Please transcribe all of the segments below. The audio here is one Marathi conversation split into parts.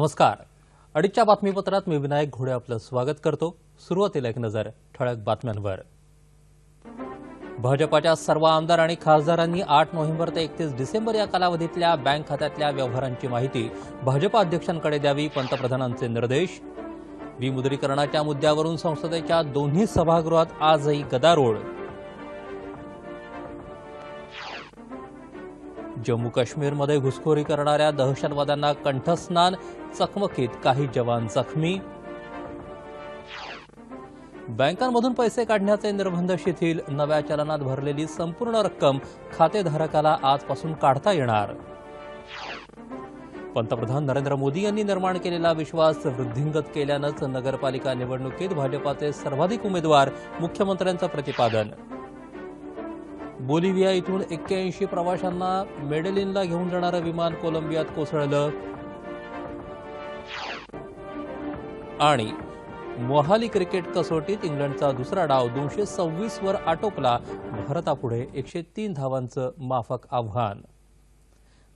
नमस्कार. अडीचच्या बातमीपत्रात मी विनायक घोडे आपलं स्वागत करतो. सुरुवातीला एक नजर ठळक बातम्यांवर. भाजपाच्या सर्व आमदार आणि खासदारांनी आठ नोव्हेंबर ते एकतीस डिसेंबर या कालावधीतल्या बँक खात्यातल्या व्यवहारांची माहिती भाजपा अध्यक्षांकडे द्यावी पंतप्रधानांचे निर्देश. विमुद्रीकरणाच्या मुद्द्यावरून संसदेच्या दोन्ही सभागृहात आजही गदारोळ. जम्मू काश्मीरमध्ये घुसखोरी करणाऱ्या दहशतवाद्यांना कंठस्नान चकमकीत काही जवान जखमी. बँकांमधून पैसे काढण्याचे निर्बंध शिथिल. नव्या चलनात भरलेली संपूर्ण रक्कम खातेधारकाला आजपासून काढता येणार. पंतप्रधान नरेंद्र मोदी यांनी निर्माण केलेला विश्वास वृद्धिंगत केल्यानंच नगरपालिका निवडणुकीत भाजपाचे सर्वाधिक उमेदवार मुख्यमंत्र्यांचं प्रतिपादन. बोलिव्हिया इथून एक्क्याऐंशी प्रवाशांना मेडेलिनला घेऊन जाणारं विमान कोलंबियात कोसळलं. आणि मोहाली क्रिकेट कसोटीत इंग्लंडचा दुसरा डाव दोनशे सव्वीस वर आटोपला. भारतापुढे एकशे तीन धावांचं माफक आव्हान.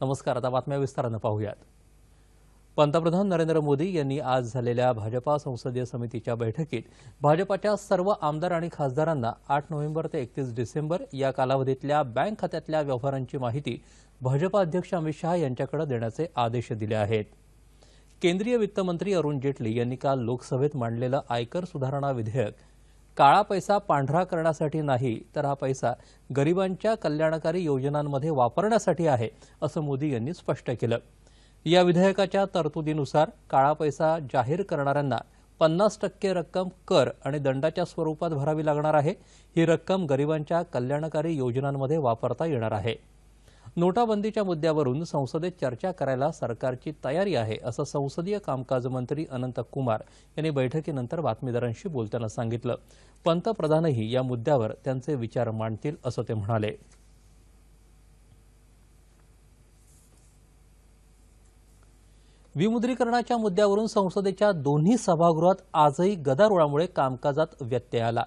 नमस्कार आता बातम्या विस्तारानं पाहूयात. पंतप्रधान नरेंद्र मोदी यांनी आज झालेल्या भाजपा संसदीय समितीच्या बैठकीत भाजपाच्या सर्व आमदार आणि खासदारांना आठ नोव्हेंबर ते एकतीस डिसेंबर या कालावधीतल्या बँक खात्यातल्या व्यवहारांची माहिती भाजपा अध्यक्ष अमित शहा यांच्याकडे देण्याचे आदेश दिले आहेत. केंद्रीय वित्तमंत्री अरुण जेटली यांनी काल लोकसभेत मांडलेलं आयकर सुधारणा विधेयक काळा पैसा पांढरा करण्यासाठी नाही तर हा पैसा गरिबांच्या कल्याणकारी योजनांमध्ये वापरण्यासाठी आहे असं मोदी यांनी स्पष्ट केलं. या विधेयकाच्या तरतुदीनुसार काळा पैसा जाहीर करणाऱ्यांना पन्नास टक्के रक्कम कर आणि दंडाच्या स्वरूपात भरावी लागणार आहे. ही रक्कम गरिबांच्या कल्याणकारी योजनांमध्ये वापरता येणार आहे. नोटाबंदीच्या मुद्द्यावरून संसदेत चर्चा करायला सरकारची तयारी आहे असं संसदीय कामकाज मंत्री अनंत कुमार यांनी बैठकीनंतर बातमीदारांशी बोलताना सांगितलं. पंतप्रधानही या मुद्द्यावर त्यांचे विचार मांडतील असं ते म्हणाले. विमुद्रीकरणाच्या मुद्द्यावरून संसदेच्या दोन्ही सभागृहात आजही गदारोळामुळे कामकाजात व्यत्यय आला.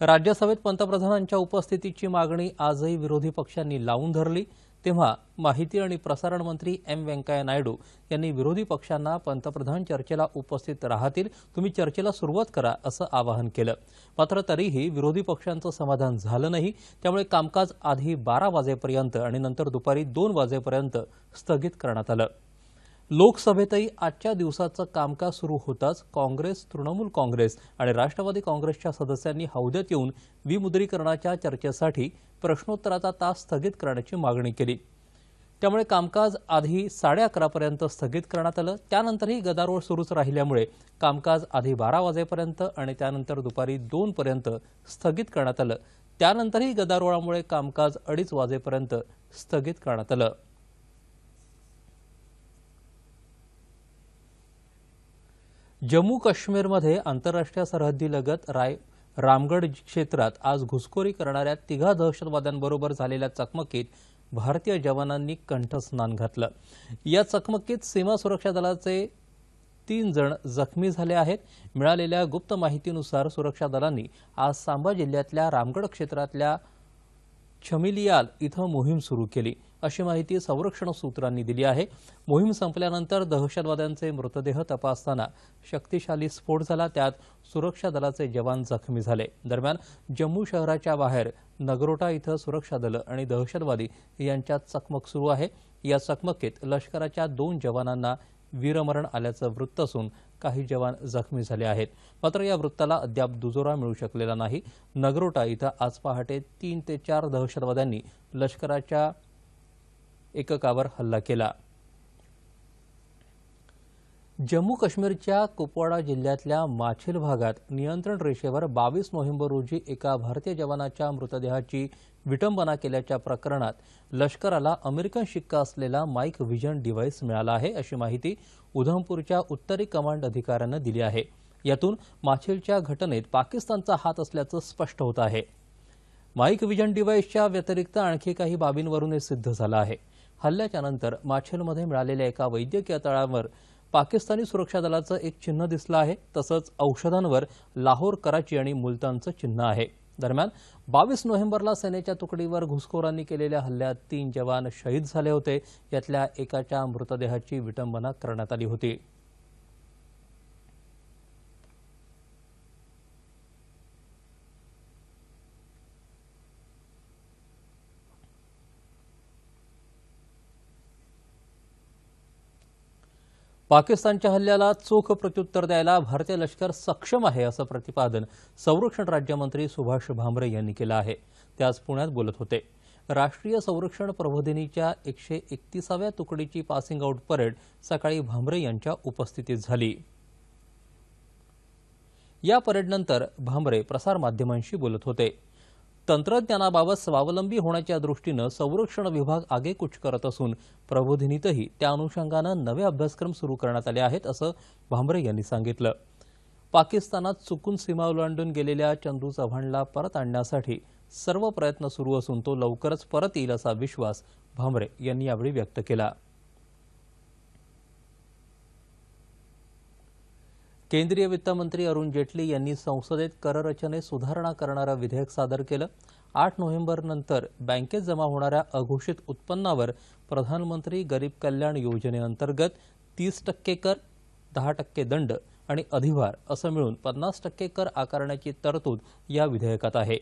राज्यसभेत पंतप्रधानांच्या उपस्थितीची मागणी आजही विरोधी पक्षांनी लावून धरली. तेव्हा माहिती आणि प्रसारण मंत्री एम व्यंकय्या नायडू यांनी विरोधी पक्षांना पंतप्रधान चर्चेला उपस्थित राहतील तुम्ही चर्चेला सुरुवात करा असं आवाहन केलं. मात्र तरीही विरोधी पक्षांचं समाधान झालं नाही. त्यामुळे कामकाज आधी बारा वाजेपर्यंत आणि नंतर दुपारी दोन वाजेपर्यंत स्थगित करण्यात आलं. लोकसभेतही आजच्या दिवसाचं कामकाज सुरू होताच काँग्रेस तृणमूल काँग्रेस आणि राष्ट्रवादी काँग्रेसच्या सदस्यांनी हौद्यात येऊन विमुद्रीकरणाच्या चर्चेसाठी प्रश्नोत्तराचा तास स्थगित करण्याची मागणी केली. त्यामुळे कामकाज आधी साडे अकरापर्यंत स्थगित करण्यात आलं. त्यानंतरही गदारोळ सुरूच राहिल्यामुळे कामकाज आधी बारा वाजेपर्यंत आणि त्यानंतर दुपारी दोनपर्यंत स्थगित करण्यात आलं. त्यानंतरही गदारोळामुळे कामकाज अडीच वाजेपर्यंत स्थगित करण्यात आलं. जम्मू काश्मीरमध्ये आंतरराष्ट्रीय सरहद्दीलगत राय रामगड क्षेत्रात आज घुसखोरी करणाऱ्या तिघा दहशतवाद्यांबरोबर झालेल्या चकमकीत भारतीय जवानांनी कंठस्नान घातलं. या चकमकीत सीमा सुरक्षा दलाचे तीन जण जखमी झाले आहेत. मिळालेल्या गुप्त माहितीनुसार सुरक्षा दलांनी आज सांबा जिल्ह्यातल्या रामगड क्षेत्रातल्या छमिलियाल इथं मोहीम सुरू केली. अशी माहिती संरक्षण सूत्रांनी दिली आहे. मोहीम संपल्यानंतर दहशतवाद्यांचे मृतदेह तपासताना शक्तिशाली स्फोट झाला. त्यात सुरक्षा दलाचे जवान जखमी झाले. दरम्यान जम्मू शहराच्या बाहेर नगरोटा इथं सुरक्षा दल आणि दहशतवादी यांच्यात चकमक सुरू आहे. या चकमकीत लष्कराच्या दोन जवानांना वीरमरण आल्याचं वृत्त असून काही जवान जखमी झाले आहेत. मात्र या वृत्ताला अद्याप दुजोरा मिळू शकलेला नाही. नगरोटा इथं आज पहाटे तीन ते चार दहशतवाद्यांनी लष्कराच्या एककावर हल्ला केला. जम्मू काश्मीरच्या कुपवाडा जिल्ह्यातल्या माछिल भागात नियंत्रण रेषेवर बावीस नोव्हेंबर रोजी एका भारतीय जवानाच्या मृतदेहाची विटंबना केल्याच्या प्रकरणात लष्कराला अमेरिकन शिक्का असलेला माईक व्हिजन डिव्हाइस मिळाला आहे अशी माहिती उधमपूरच्या उत्तरी कमांड अधिकाऱ्यानं दिली आहे. यातून माछिलच्या घटनेत पाकिस्तानचा हात असल्याचं स्पष्ट होत आहे. माईक व्हिजन डिव्हाइसच्या व्यतिरिक्त आणखी काही बाबींवरून हे सिद्ध झालं आहे. हल्ल्याच्या नंतर माछेलमध्ये मिळालेल्या एका वैद्यकीय तळावर पाकिस्तानी सुरक्षा दलाचं एक चिन्ह दिसलं आहे तसंच औषधांवर लाहोर कराची आणि मुलतानचं चिन्ह आहे. दरम्यान बावीस नोव्हेंबरला सेनेच्या तुकडीवर घुसखोरांनी केलेल्या हल्ल्यात तीन जवान शहीद झाले होते. यातल्या एकाच्या मृतदेहाची विटंबना करण्यात आली होती. पाकिस्तानच्या हल्ल्याला चोख प्रत्युत्तर द्यायला भारतीय लष्कर सक्षम आहे असं प्रतिपादन संरक्षण राज्यमंत्री सुभाष भामरे यांनी केलं आहे. ते आज पुण्यात बोलत होते. राष्ट्रीय संरक्षण प्रबोधिनीच्या एकशे एकतीसाव्या तुकडीची पासिंग आऊट परेड सकाळी भामरे यांच्या उपस्थितीत झाली. या परेडनंतर भामरे प्रसारमाध्यमांशी बोलत होते. तंत्रज्ञानाबाबत स्वावलंबी होण्याच्या दृष्टीनं संरक्षण विभाग आगेकूच करत असून प्रबोधिनीतही त्या अनुषंगानं नवे अभ्यासक्रम सुरू करण्यात आले आहेत असं भांबरे यांनी सांगितलं. पाकिस्तानात चुकून सीमा ओलांडून गेलेल्या चंदू चव्हाणला परत आणण्यासाठी सर्व प्रयत्न सुरू असून तो लवकरच परत येईल असा विश्वास भांबरे यांनी यावेळी व्यक्त केला. केंद्रीय वित्तमंत्री अरुण जेटली यांनी संसदेत कररचनेत सुधारणा करणारं विधेयक सादर केलं. आठ नोव्हेंबरनंतर बँकेत जमा होणाऱ्या अघोषित उत्पन्नावर प्रधानमंत्री गरीब कल्याण योजनेअंतर्गत तीस टक्के कर दहा टक्के दंड आणि अधिभार असं मिळून पन्नास टक्के कर आकारण्याची तरतूद या विधेयकात आहे.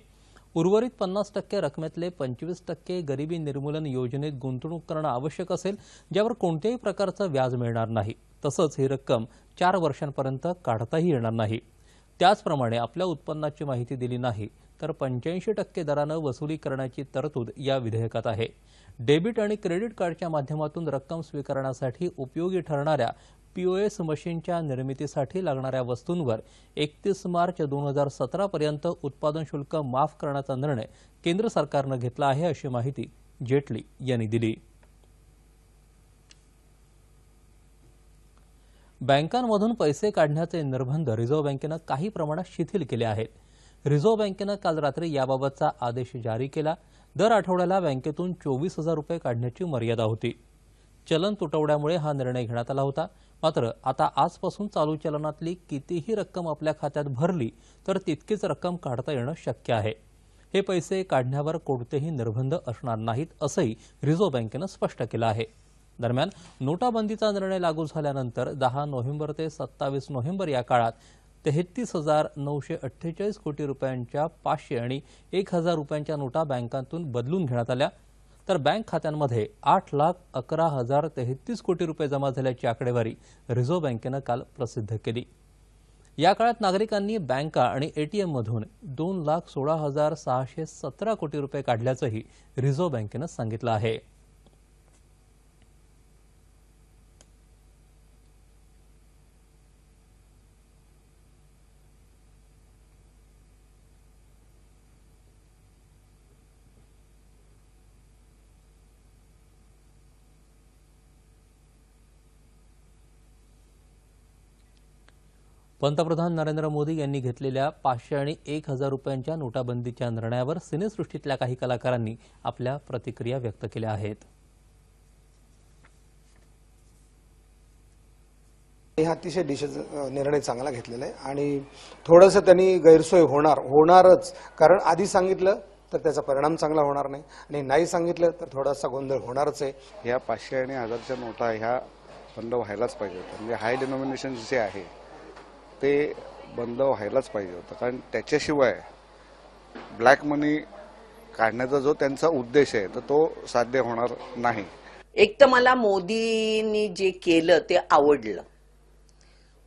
उर्वरित पन्नास टक्के रकमेतले पंचवीस टक्के गरिबी निर्मूलन योजनेत गुंतवणूक करणं आवश्यक असेल ज्यावर कोणत्याही प्रकारचं व्याज मिळणार नाही. तसंच ही रक्कम चार वर्षांपर्यंत काढताही येणार नाही. त्याचप्रमाणे आपल्या उत्पन्नाची माहिती दिली नाही तर पंच्याऐंशी टक्के दरानं वसुली करण्याची तरतूद या विधेयकात आहे. डेबिट आणि क्रेडिट कार्डच्या माध्यमातून रक्कम स्वीकारण्यासाठी उपयोगी ठरणाऱ्या पीओएस मशीनच्या निर्मितीसाठी लागणाऱ्या वस्तूंवर एकतीस मार्च दोन हजार सतरापर्यंत उत्पादन शुल्क माफ करण्याचा निर्णय केंद्र सरकारनं घेतला आहे अशी माहिती जेटली यांनी दिली. बँकांमधून पैसे काढण्याचे निर्बंध रिझर्व्ह बँकेनं काही प्रमाणात शिथिल केले आहेत. रिझर्व्ह बँकेनं काल रात्री याबाबतचा आदेश जारी केला. दर आठवड्याला बँकेतून चोवीस हजार रुपये काढण्याची मर्यादा होती. चलन तुटवड्यामुळे हा निर्णय घेण्यात आला होता. मात्र आता आजपासून चालू चलनातली कितीही रक्कम आपल्या खात्यात भरली तर तितकीच रक्कम काढता येणं शक्य आहे. हे पैसे काढण्यावर कोणतेही निर्बंध असणार नाहीत असंही रिझर्व्ह बँकेनं स्पष्ट केलं आहे. दरम्यान नोटाबंदीचा निर्णय लागू झाल्यानंतर दहा नोव्हेंबर ते सत्तावीस नोव्हेंबर या काळात तेहतीस हजार नऊशे अठ्ठेचाळीस कोटी रुपयांच्या पाचशे आणि एक हजार रुपयांच्या नोटा बँकांतून बदलून घेण्यात आल्या. तर बँक खात्यांमध्ये आठ लाख अकरा हजार तेहतीस कोटी रुपये जमा झाल्याची आकडेवारी रिझर्व्ह बँकेनं काल प्रसिद्ध केली. या काळात नागरिकांनी बँका आणि एटीएममधून दोन लाख सोळा हजार सहाशे सतरा कोटी रुपये काढल्याचंही रिझर्व्ह बँकेनं सांगितलं आहे. पंतप्रधान नरेंद्र मोदी यांनी घेतलेल्या पाचशे आणि एक हजार रुपयांच्या नोटाबंदीच्या निर्णयावर सिनेसृष्टीतल्या काही कलाकारांनी आपल्या प्रतिक्रिया व्यक्त केल्या आहेत. हा अतिशय डिशेस निर्णय चांगला घेतलेला आहे आणि थोडंसं त्यांनी गैरसोय होणार होणारच. कारण आधी सांगितलं तर त्याचा परिणाम चांगला होणार नाही आणि नाही सांगितलं तर थोडासा गोंधळ होणारच आहे. ह्या पाचशे आणि हजारच्या नोटा ह्या बंद व्हायलाच पाहिजे होत्या. म्हणजे हाय डिनॉमिनेशन जे आहे ते बंद व्हायलाच पाहिजे होतं. कारण त्याच्याशिवाय ब्लॅक मनी काढण्याचा जो त्यांचा उद्देश आहे तर तो साध्य होणार नाही. एक तर मला मोदींनी जे केलं ते आवडलं.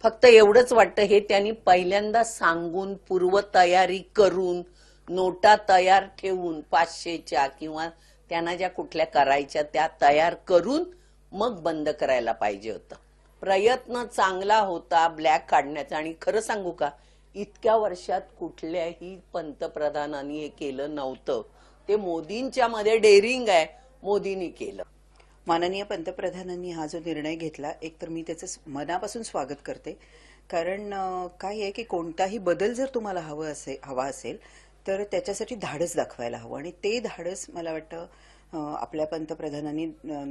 फक्त एवढंच वाटतं हे त्यांनी पहिल्यांदा सांगून पूर्वतयारी करून नोटा तयार ठेवून पाचशेच्या किंवा त्यांना ज्या कुठल्या करायच्या त्या तयार करून मग बंद करायला पाहिजे होतं. प्रयत्न चांगला होता ब्लॅक काढण्याचा. आणि खरं सांगू का इतक्या वर्षात कुठल्याही पंतप्रधानांनी हे केलं नव्हतं. ते मोदींच्या मध्ये डेअरिंग आहे मोदींनी केलं. माननीय पंतप्रधानांनी हा जो निर्णय घेतला एक तर मी त्याचं मनापासून स्वागत करते. कारण काय आहे की कोणताही बदल जर तुम्हाला हवं असे हवा असेल तर त्याच्यासाठी धाडस दाखवायला हवं. आणि ते धाडस मला वाटतं आपल्या पंतप्रधानांनी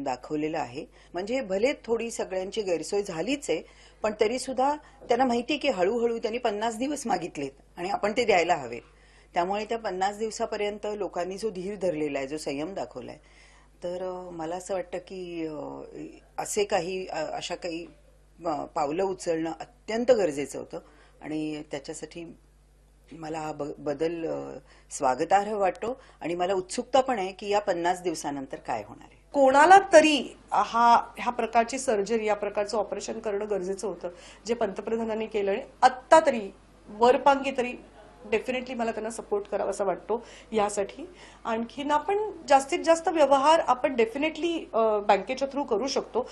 दाखवलेलं आहे. म्हणजे भले थोडी सगळ्यांची गैरसोय झालीच आहे पण तरी सुद्धा त्यांना माहिती की हळूहळू त्यांनी पन्नास दिवस मागितलेत आणि आपण ते द्यायला हवे त्यामुळे त्या पन्नास दिवसापर्यंत लोकांनी जो धीर धरलेला आहे जो संयम दाखवला आहे तर मला असं वाटतं की असे काही अशा काही पावलं उचलणं अत्यंत गरजेचं होतं. आणि त्याच्यासाठी मला हा बदल स्वागतार्ह वाटतो आणि मला उत्सुकता पण आहे की या पन्नास दिवसानंतर काय होणार आहे. कोणाला तरी हा ह्या प्रकारची सर्जरी या प्रकारचं ऑपरेशन करणं गरजेचं होतं जे पंतप्रधानांनी केलं आणि आत्ता तरी वरपांगी तरी डेफिनेटली मला त्यांना सपोर्ट करावा असा वाटतो यासाठी. आणखीन आपण जास्तीत जास्त व्यवहार आपण डेफिनेटली बँकेच्या थ्रू करू शकतो.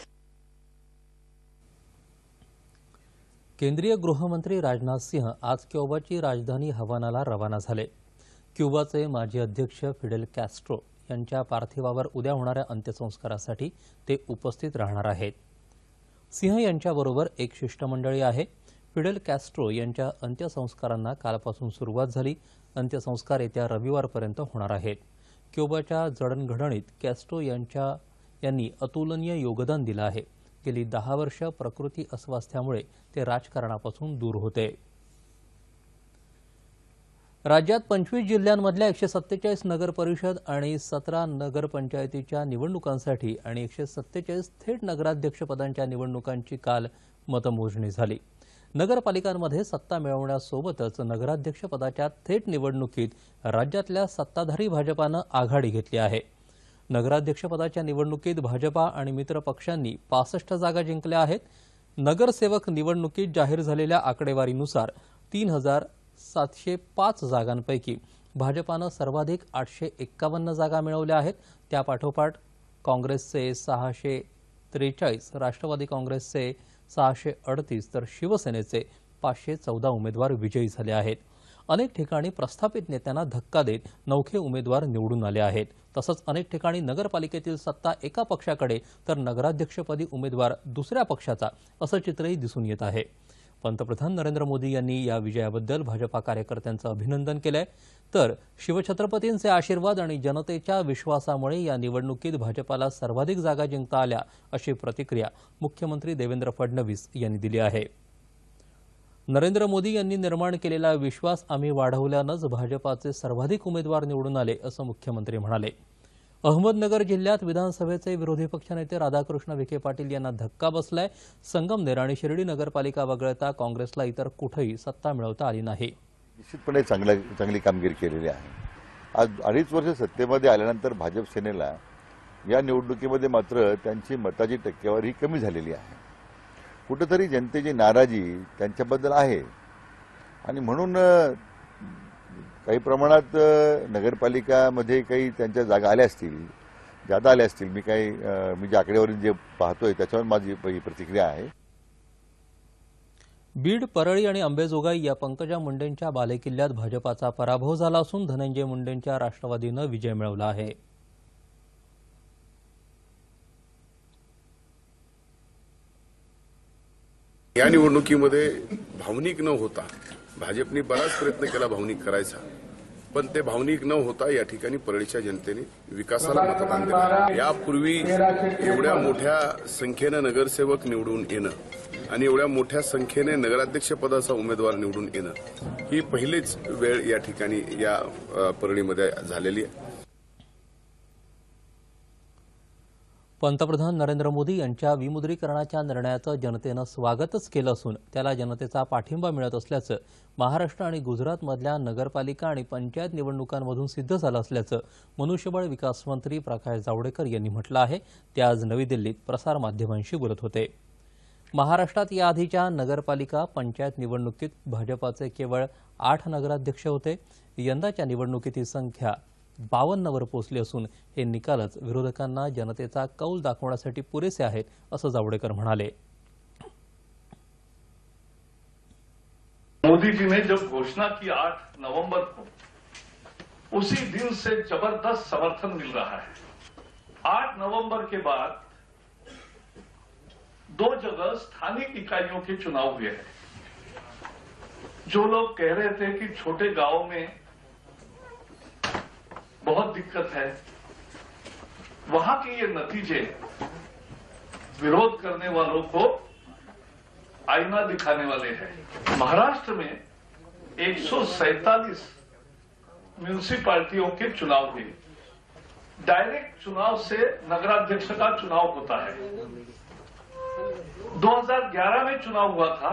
केंद्रीय गृहमंत्री राजनाथ सिंह आज क्युबाची राजधानी हवानाला रवाना झाले. क्युबाचे माजी अध्यक्ष फिडेल कॅस्ट्रो यांच्या पार्थिवावर उद्या होणाऱ्या अंत्यसंस्कारासाठी ते उपस्थित राहणार आहेत. सिंह यांच्याबरोबर एक शिष्टमंडळी आहे. फिडेल कॅस्ट्रो यांच्या अंत्यसंस्कारांना कालपासून सुरुवात झाली. अंत्यसंस्कार येत्या रविवारपर्यंत होणार आहेत. क्युबाच्या जडणघडणीत कॅस्ट्रो यांच्या यांनी अतुलनीय योगदान दिलं आहे. गेली दहा वर्ष प्रकृती अस्वास्थ्यामुळे ते राजकारणापासून दूर होते. राज्यात पंचवीस जिल्ह्यांमधल्या एकशे सत्तेचाळीस नगरपरिषद आणि सतरा नगरपंचायतीच्या निवडणुकांसाठी आणि एकशे सत्तेचाळीस थेट नगराध्यक्षपदांच्या निवडणुकांची काल मतमोजणी झाली. नगरपालिकांमध्ये सत्ता मिळवण्यासोबतच नगराध्यक्षपदाच्या थेट निवडणुकीत राज्यातल्या सत्ताधारी भाजपानं आघाडी घेतली आहे. नगराध्यक्षपदाच्या निवडणुकीत भाजपा आणि मित्र पक्षांनी पासष्ट जागा जिंकल्या आहेत. नगरसेवक निवडणुकीत जाहीर झालेल्या आकडेवारीनुसार तीन हजार सातशे पाच जागांपैकी भाजपानं सर्वाधिक आठशे एक्कावन्न जागा मिळवल्या आहेत. त्यापाठोपाठ काँग्रेसचे सहाशे त्रेचाळीस राष्ट्रवादी काँग्रेसचे सहाशे अडतीस तर शिवसेनेचे पाचशे चौदा उमेदवार विजयी झाले आहेत. अनेक ठिकाणी प्रस्थापित नेत्यांना धक्का देत नौखे उमेदवार निवडून आले आहेत. तसंच अनेक ठिकाणी नगरपालिकेतील सत्ता एका पक्षाकडे तर नगराध्यक्षपदी उमेदवार दुसऱ्या पक्षाचा असं चित्रही दिसून येत आहे. पंतप्रधान नरेंद्र मोदी यांनी या विजयाबद्दल भाजपा कार्यकर्त्यांचं अभिनंदन केलंय. तर शिवछत्रपतींचे आशीर्वाद आणि जनतेच्या विश्वासामुळे या निवडणुकीत भाजपाला सर्वाधिक जागा जिंकता आल्या अशी प्रतिक्रिया मुख्यमंत्री देवेंद्र फडणवीस यांनी दिली आहे. नरेंद्र मोदी यांनी निर्माण केलेला विश्वास आम्ही वाढवल्यानंच भाजपाचे सर्वाधिक उमेदवार निवडून आले असं मुख्यमंत्री म्हणाले. अहमदनगर जिल्ह्यात विधानसभेचे विरोधी पक्षनेते राधाकृष्ण विखे पाटील यांना धक्का बसलाय. संगमनेर आणि शिर्डी नगरपालिका वगळता काँग्रेसला इतर कुठेही सत्ता मिळवता आली नाही. निश्चितपणे चांगल्या चांगली कामगिरी केलेली आहे. आज अडीच वर्ष सत्तेमध्ये आल्यानंतर भाजप सेनेला या निवडणुकीमध्ये मात्र त्यांची मताची टक्केवारी कमी झालेली आहे. कुठंतरी जनतेची नाराजी त्यांच्याबद्दल आहे. आणि म्हणून काही प्रमाणात नगरपालिकामध्ये काही त्यांच्या जागा आल्या असतील जादा आल्या असतील मी काही मी ज्या आकडेवारी जे पाहतोय त्याच्यावर माझी प्रतिक्रिया आहे. बीड परळी आणि अंबेजोगाई या पंकजा मुंडेंच्या बालेकिल्ल्यात भाजपाचा पराभव झाला असून धनंजय मुंडेंच्या राष्ट्रवादीनं विजय मिळवला आहे. या निवडणुकीमध्ये भावनिक न होता भाजपने बराच प्रयत्न केला भावनिक करायचा. पण ते भावनिक न होता या ठिकाणी परळीच्या जनतेने विकासाला मतदान दिलं. यापूर्वी एवढ्या मोठ्या संख्येनं नगरसेवक निवडून येणं आणि एवढ्या मोठ्या संख्येने नगराध्यक्ष पदाचा उमेदवार निवडून येणं ही पहिलीच वेळ या ठिकाणी या परळीमध्ये झालेली आहे. पंतप्रधान नरेंद्र मोदी यांच्या विमुद्रीकरणाच्या निर्णयाचं जनतेनं स्वागतच केलं असून त्याला जनतेचा पाठिंबा मिळत असल्याचं महाराष्ट्र आणि गुजरातमधल्या नगरपालिका आणि पंचायत निवडणुकांमधून सिद्ध झालं असल्याचं मनुष्यबळ विकास मंत्री प्रकाश जावडेकर यांनी म्हटलं आहे. ते आज नवी दिल्लीत प्रसारमाध्यमांशी बोलत होते. महाराष्ट्रात याआधीच्या नगरपालिका पंचायत निवडणुकीत भाजपाचे केवळ आठ नगराध्यक्ष होते. यंदाच्या निवडणुकीत ही संख्या बावन्नवर हे निकालच विरोधकांना जनतेचा कौल दाखवण्यासाठी पुरेसे असं जावडेकर मोदी जी ने जब घोषणा की 8 नवंबर को उसी दिन से ज़बरदस्त समर्थन मिल रहा है। 8 नवंबर के बाद दो जगह स्थानिक इकाइयों के चुनाव हुए हैं। जो लोग कह रहे थे कि छोटे गाँवों में बहुत दिक्कत है। वहाँ के ये नतीजे विरोध करने वालों को आईना दिखाने वाले हैं। महाराष्ट्र में एक म्यूनिसिपालिटियों के चुनाव हुए। डायरेक्ट चुनाव से नगराध्यक्ष का चुनाव होता है। 2011 में चुनाव हुआ था,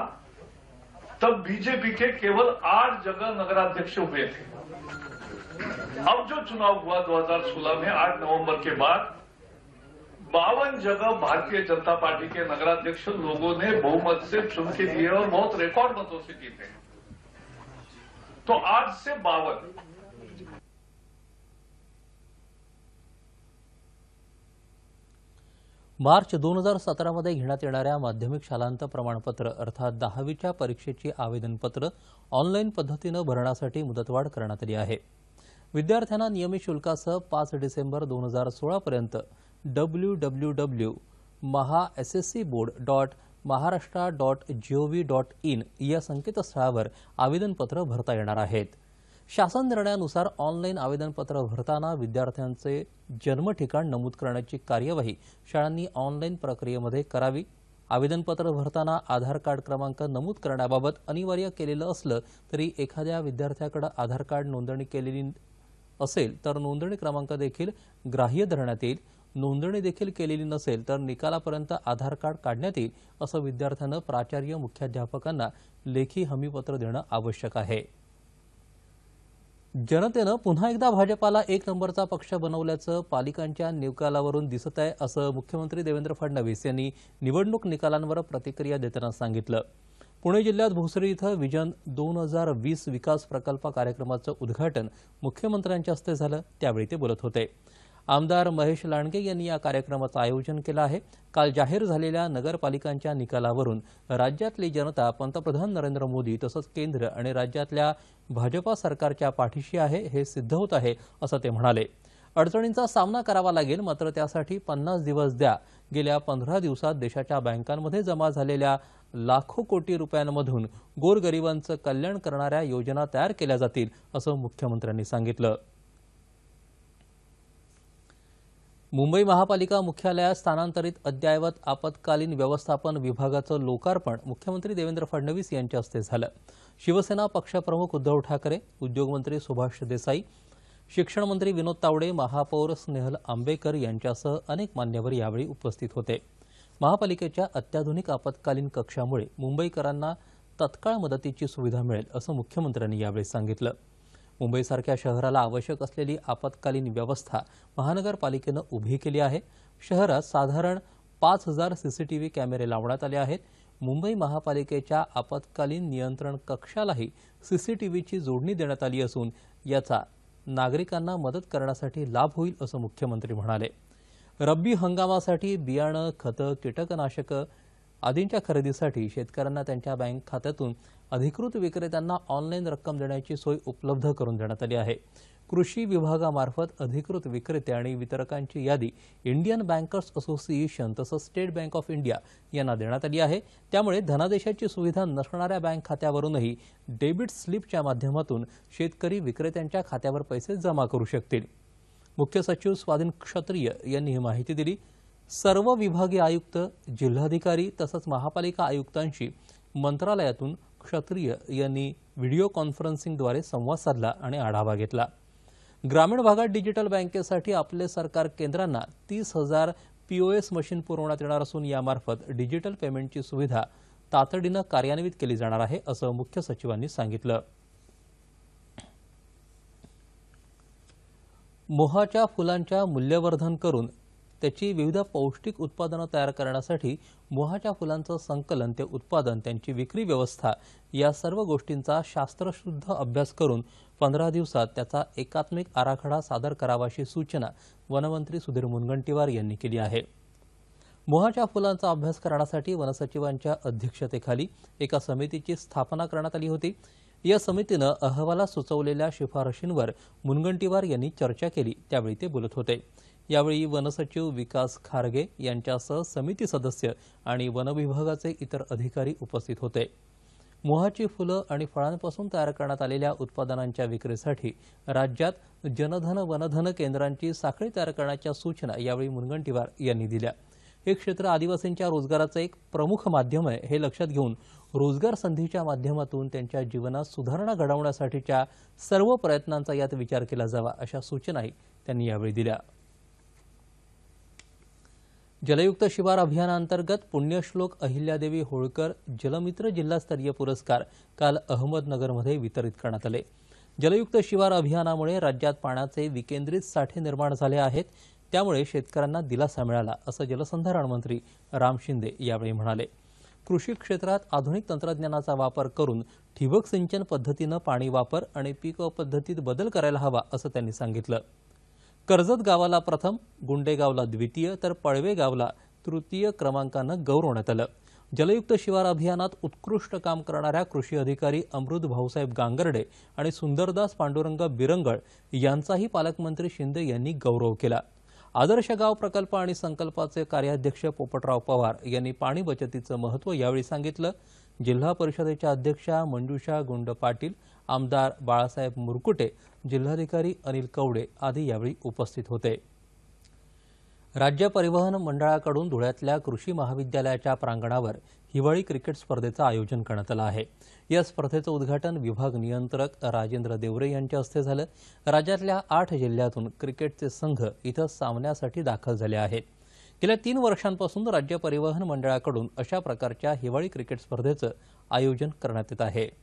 तब बीजेपी के केवल आठ जगह नगराध्यक्ष हुए थे। अब जो चुनाव हुआ 2016 में 8 नवंबर के बाद बावन जगह भारतीय जनता पार्टी के नगराध्यक्ष लोगों ने बहुमत से चुन के दिए और बहुत रिकॉर्ड मतों से जीते। तो आज से बावन। मार्च दोन हजार सतरामध्ये घेण्यात येणाऱ्या माध्यमिक शालांत प्रमाणपत्र अर्थात दहावीच्या परीक्षेची आवेदनपत्र ऑनलाईन पद्धतीनं भरण्यासाठी मुदतवाढ करण्यात आली आहे. विद्यार्थ्यांना नियमित शुल्कासह पाच डिसेंबर दोन हजार सोळापर्यंत W W W Maha S S C board dot Maharashtra dot gov dot in या संकेतस्थळावर आवेदनपत्र भरता येणार आहेत. शासन निर्णयानुसार ऑनलाईन आवेदनपत्र भरताना विद्यार्थ्यांचे जन्म ठिकाण नमूद करण्याची कार्यवाही शाळांनी ऑनलाईन प्रक्रियेमध्ये करावी. आवेदनपत्र भरताना आधार कार्ड क्रमांक नमूद करण्याबाबत अनिवार्य केलेलं असलं तरी एखाद्या विद्यार्थ्याकडे आधार कार्ड नोंदणी केलेली असेल तर नोंदणी क्रमांक देखील ग्राह्य धरण्यात येईल. नोंदणी देखील केलेली नसेल तर निकालापर्यंत आधार कार्ड काढण्यात येईल असं विद्यार्थ्यानं प्राचार्य मुख्याध्यापकांना लेखी हमीपत्र देणं आवश्यक आहे. जनतेनं पुन्हा एकदा भाजपाला एक नंबरचा पक्ष बनवल्याचं पालिकांच्या निकालावरून दिसत आहे असं मुख्यमंत्री देवेंद्र फडणवीस यांनी निवडणूक निकालांवर प्रतिक्रिया देताना सांगितलं. पुणे जिल्ह्यात भोसरी इथं विजन दोन हजार वीस विकास प्रकल्प कार्यक्रमाचं उद्घाटन मुख्यमंत्र्यांच्या हस्ते झालं त्यावेळी ते बोलत होते. आमदार महेश लांडगे यांनी या कार्यक्रमाचं आयोजन केलं आहे. काल जाहीर झालेल्या नगरपालिकांच्या निकालावरून राज्यातली जनता पंतप्रधान नरेंद्र मोदी तसंच केंद्र आणि राज्यातल्या भाजपा सरकारच्या पाठीशी आहे हे सिद्ध होत आहे असं ते म्हणाले. अडचणींचा सामना करावा लागेल मात्र त्यासाठी पन्नास दिवस द्या. गेल्या पंधरा दिवसात देशाच्या बँकांमध्ये जमा झालेल्या लाखो कोटी रुपयांमधून गोरगरिबांचं कल्याण करणाऱ्या योजना तयार केल्या जातील असं मुख्यमंत्र्यांनी सांगितलं. मुंबई महापालिका मुख्यालयात स्थानांतरित अद्ययावत आपत्कालीन व्यवस्थापन विभागाचं लोकार्पण मुख्यमंत्री देवेंद्र फडणवीस यांच्या हस्ते झालं. शिवसेना पक्षप्रमुख उद्धव ठाकरे उद्योगमंत्री सुभाष देसाई शिक्षण मंत्री विनोद तावडे महापौर स्नेहल आंबेकर यांच्यासह अनेक मान्यवर यावेळी उपस्थित होते. महापालिकेच्या अत्याधुनिक आपत्कालीन कक्षामुळे मुंबईकरांना तत्काळ मदतीची सुविधा मिळेल असं मुख्यमंत्र्यांनी यावेळी सांगितलं. मुंबईसारख्या शहराला आवश्यक असलेली आपत्कालीन व्यवस्था महानगरपालिकेनं उभी केली आहे. शहरात साधारण पाच हजार सीसीटीव्ही कॅमेरे लावण्यात आले आहेत. मुंबई महापालिकेच्या आपत्कालीन नियंत्रण कक्षालाही सीसीटीव्हीची जोडणी देण्यात आली असून याचा नागरिकांना मदत करण्यासाठी लाभ होईल असं मुख्यमंत्री म्हणाले. रब्बी हंगामासाठी बियाणं खतं कीटकनाशकं आदींच्या खरेदीसाठी शेतकऱ्यांना त्यांच्या बँक खात्यातून अधिकृत विक्रेत्यांना ऑनलाईन रक्कम देण्याची सोय उपलब्ध करून देण्यात आली आहे. कृषी विभागामार्फत अधिकृत विक्रेते आणि वितरकांची यादी इंडियन बँकर्स असोसिएशन तसंच स्टेट बँक ऑफ इंडिया यांना देण्यात आली आहे. त्यामुळे धनादेशाची सुविधा नसणाऱ्या बँक खात्यावरूनही डेबिट स्लिपच्या माध्यमातून शेतकरी विक्रेत्यांच्या खात्यावर पैसे जमा करू शकतील. मुख्य सचिव स्वाधीन क्षत्रिय यांनी ही माहिती दिली. सर्व विभागीय आयुक्त जिल्हाधिकारी तसंच महापालिका आयुक्तांशी मंत्रालयातून क्षत्रिय यांनी व्हिडिओ कॉन्फरन्सिंगद्वारे संवाद साधला आणि आढावा घेतला. ग्रामीण भागात डिजिटल बँकेसाठी आपले सरकार केंद्रांना तीस हजार पीओएस मशीन पुरवण्यात येणार असून यामार्फत डिजिटल पेमेंटची सुविधा तातडीनं कार्यान्वित केली जाणार आहे असं मुख्य सचिवांनी सांगितलं. मोहाच्या फुलांच्या मूल्यवर्धन करून त्याची विविध पौष्टिक उत्पादनं तयार करण्यासाठी मोहाच्या फुलांचं संकलन ते उत्पादन त्यांची विक्री व्यवस्था या सर्व गोष्टींचा शास्त्रशुद्ध अभ्यास करून पंधरा दिवसात त्याचा एकात्मिक आराखडा सादर करावाशी सूचना वनमंत्री सुधीर मुनगंटीवार यांनी केली आहे. मोहाच्या फुलांचा अभ्यास करण्यासाठी वनसचिवांच्या अध्यक्षतेखाली एका समितीची स्थापना करण्यात आली होती. या समितीनं अहवालात सुचवलेल्या शिफारशींवर मुनगंटीवार यांनी चर्चा केली त्यावेळी ते बोलत होते. यावेळी वनसचिव विकास खारगे यांच्यासह समिती सदस्य आणि वनविभागाचे इतर अधिकारी उपस्थित होते. मोहाची फुलं आणि फळांपासून तयार करण्यात आलेल्या उत्पादनांच्या विक्रीसाठी राज्यात जनधन वनधन केंद्रांची साखळी तयार करण्याच्या सूचना यावेळी मुनगंटीवार यांनी दिल्या. हे क्षेत्र आदिवासींच्या रोजगाराचं एक प्रमुख माध्यम आहे हे लक्षात घेऊन रोजगार संधीच्या माध्यमातून त्यांच्या जीवनात सुधारणा घडवण्यासाठीच्या सर्व प्रयत्नांचा यात विचार केला जावा अशा सूचनाही त्यांनी यावेळी दिल्या. जलयुक्त शिवार अभियानांतर्गत पुण्यश्लोक अहिल्यादेवी होळकर जलमित्र जिल्हास्तरीय पुरस्कार काल अहमदनगरमध्ये वितरित करण्यात आले. जलयुक्त शिवार अभियानामुळे राज्यात पाण्याचे विकेंद्रित साठे निर्माण झाले आहेत. त्यामुळे शेतकऱ्यांना दिलासा मिळाला असं जलसंधारण मंत्री राम शिंदे यावेळी म्हणाले. कृषी क्षेत्रात आधुनिक तंत्रज्ञानाचा वापर करून ठिबक सिंचन पद्धतीनं पाणी वापर आणि पीक पद्धतीत बदल करायला हवा असं त्यांनी सांगितलं. कर्जत गावाला प्रथम गुंडेगावला द्वितीय तर पळवे गावला तृतीय क्रमांकानं गौरवण्यात आलं. जलयुक्त शिवार अभियानात उत्कृष्ट काम करणाऱ्या कृषी अधिकारी अमृत भाऊसाहेब गांगर्डे आणि सुंदरदास पांडुरंग बिरंगळ यांचाही पालकमंत्री शिंदे यांनी गौरव केला. आदर्श गाव प्रकल्प आणि संकल्पाचे कार्याध्यक्ष पोपटराव पवार यांनी पाणी बचतीचं महत्त्व यावेळी सांगितलं. जिल्हा परिषदेच्या अध्यक्षा मंजुषा गुंड पाटील आमदार बाळासाहेब मुरकुटे जिल्हाधिकारी अनिल कवडे आदी यावेळी उपस्थित होते. राज्य परिवहन मंडळाकडून धुळ्यातल्या कृषी महाविद्यालयाच्या प्रांगणावर हिवाळी क्रिकेट स्पर्धेचं आयोजन करण्यात आलं आहे. या स्पर्धेचं उद्घाटन विभाग नियंत्रक राजेंद्र देवरे यांच्या हस्ते झालं. राज्यातल्या आठ जिल्ह्यातून क्रिकेटचे संघ इथं सामन्यासाठी दाखल झाले आहेत. गेल्या तीन वर्षांपासून राज्य परिवहन मंडळाकडून अशा प्रकारच्या हिवाळी क्रिकेट स्पर्धेचं आयोजन करण्यात येत आहे.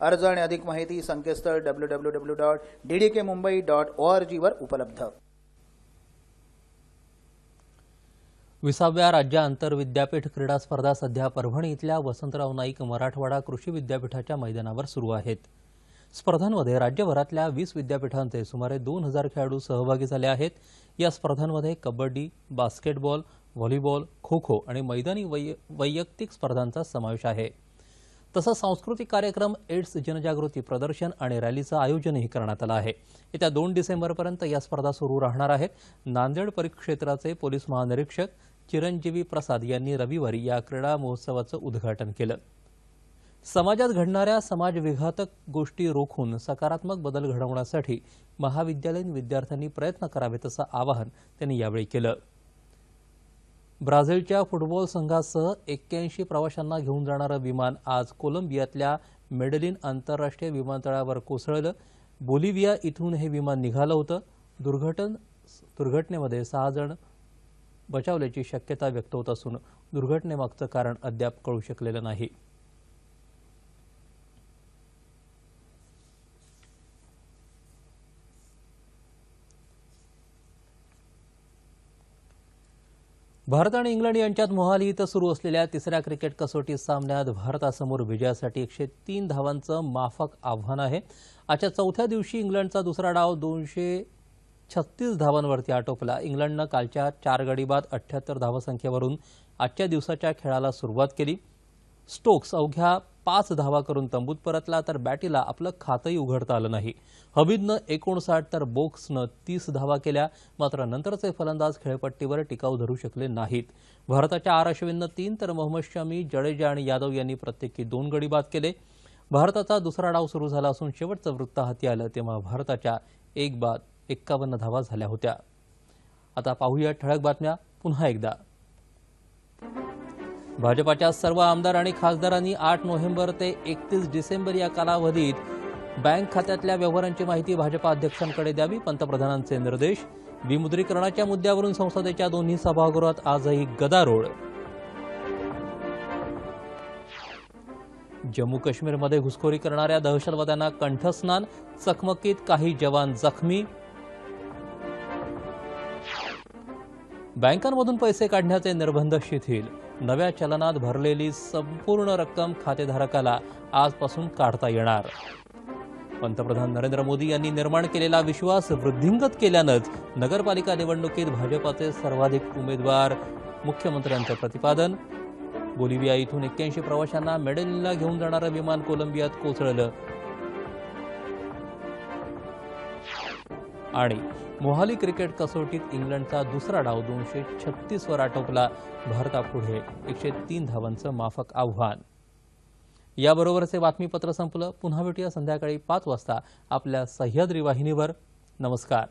अर्ज आणि अधिक माहिती संकेतस्थळ W W W dot D D K Mumbai dot O R जीवर उपलब्ध. विसाव्या राज्य आंतरविद्यापीठ क्रीडा स्पर्धा सध्या परभणी इथल्या वसंतराव नाईक मराठवाडा कृषी विद्यापीठाच्या मैदानावर सुरू आहेत. स्पर्धांमध्ये राज्यभरातल्या वीस विद्यापीठांचे सुमारे दोन हजार खेळाडू सहभागी झाले आहेत. या स्पर्धांमध्ये कबड्डी बास्केटबॉल व्हॉलीबॉल खो खो आणि मैदानी वैयक्तिक स्पर्धांचा समावेश आहे. तसंच सांस्कृतिक कार्यक्रम एड्स जनजागृती प्रदर्शन आणि रॅलीचं आयोजनही करण्यात आलं आहे. येत्या दोन डिसेंबरपर्यंत या स्पर्धा सुरू राहणार आहेत नांदेड परिक्षेत्राचे पोलीस महानिरीक्षक चिरंजीवी प्रसाद यांनी रविवारी या क्रीडा महोत्सवाचं उद्घाटन केलं. समाजात घडणाऱ्या समाजविघातक गोष्टी रोखून सकारात्मक बदल घडवण्यासाठी महाविद्यालयीन विद्यार्थ्यांनी प्रयत्न करावेत असं आवाहन त्यांनी यावेळी केलं. ब्राझीलच्या फुटबॉल संघासह एक्क्याऐंशी प्रवाशांना घेऊन जाणारं विमान आज कोलंबियातल्या मेडलिन आंतरराष्ट्रीय विमानतळावर कोसळलं. बोलिव्हिया इथून हे विमान निघालं होतं. दुर्घटन दुर्घटनेमध्ये सहा जण बचावल्याची शक्यता व्यक्त होत असून दुर्घटनेमागचं कारण अद्याप कळू शकलेलं नाही. भारत आणि इंग्लंड यांच्यात मोहाली इथं सुरू असलेल्या तिसऱ्या क्रिकेट कसोटी सामन्यात भारतासमोर विजयासाठी एकशे तीन धावांचं माफक आव्हान आहे. आजच्या चौथ्या दिवशी इंग्लंडचा दुसरा डाव दोनशे छत्तीस धावांवरती आटोपला. इंग्लंडनं कालच्या चार गडी बाद अठ्ठ्याहत्तर धावसंख्येवरून आजच्या दिवसाच्या खेळाला सुरुवात केली. स्टोक्स अवघ्या पाच धावा करून तंबूत परतला तर बॅटीला आपलं खातंही उघडता आलं नाही. हमीदनं एकोणसाठ तर बोक्सनं तीस धावा केल्या मात्र नंतरचे फलंदाज खेळपट्टीवर टिकाऊ धरू शकले नाहीत. भारताच्या आर अश्विननं तीन तर मोहम्मद शमी जडेजा आणि यादव यांनी प्रत्येकी दोन गडी बाद केले. भारताचा दुसरा डाव सुरू झाला असून शेवटचं वृत्त हाती आलं तेव्हा भारताच्या एक बाद एक्कावन्न धावा झाल्या होत्या. आता पाहूया ठळक बातम्या पुन्हा एकदा. भाजपाच्या सर्व आमदार आणि खासदारांनी आठ नोव्हेंबर ते एकतीस डिसेंबर या कालावधीत बँक खात्यातल्या व्यवहारांची माहिती भाजपा अध्यक्षांकडे द्यावी पंतप्रधानांचे निर्देश. विमुद्रीकरणाच्या मुद्द्यावरून संसदेच्या दोन्ही सभागृहात आजही गदारोळ. जम्मू काश्मीरमध्ये घुसखोरी करणाऱ्या दहशतवाद्यांना कंठस्नान चकमकीत काही जवान जखमी. बँकांमधून पैसे काढण्याचे निर्बंध शिथिल. नव्या चलनात भरलेली संपूर्ण रक्कम खातेधारकाला आजपासून काढता येणार. पंतप्रधान नरेंद्र मोदी यांनी निर्माण केलेला विश्वास वृद्धिंगत केल्यानंच नगरपालिका निवडणुकीत भाजपाचे सर्वाधिक उमेदवार मुख्यमंत्र्यांचं प्रतिपादन. बोलिव्हिया इथून एक्क्याऐंशी प्रवाशांना मेडेलिनला घेऊन जाणारं विमान कोलंबियात कोसळलं. आणि मोहाली क्रिकेट कसोटीत इंग्लंडचा दुसरा डाव दोनशे छत्तीसवर आटोपला. भारतापुढे एकशे तीन धावांचं माफक आव्हान. याबरोबरच हे बातमीपत्र संपलं. पुन्हा भेटूया संध्याकाळी पाच वाजता आपल्या सह्याद्री वाहिनीवर. नमस्कार.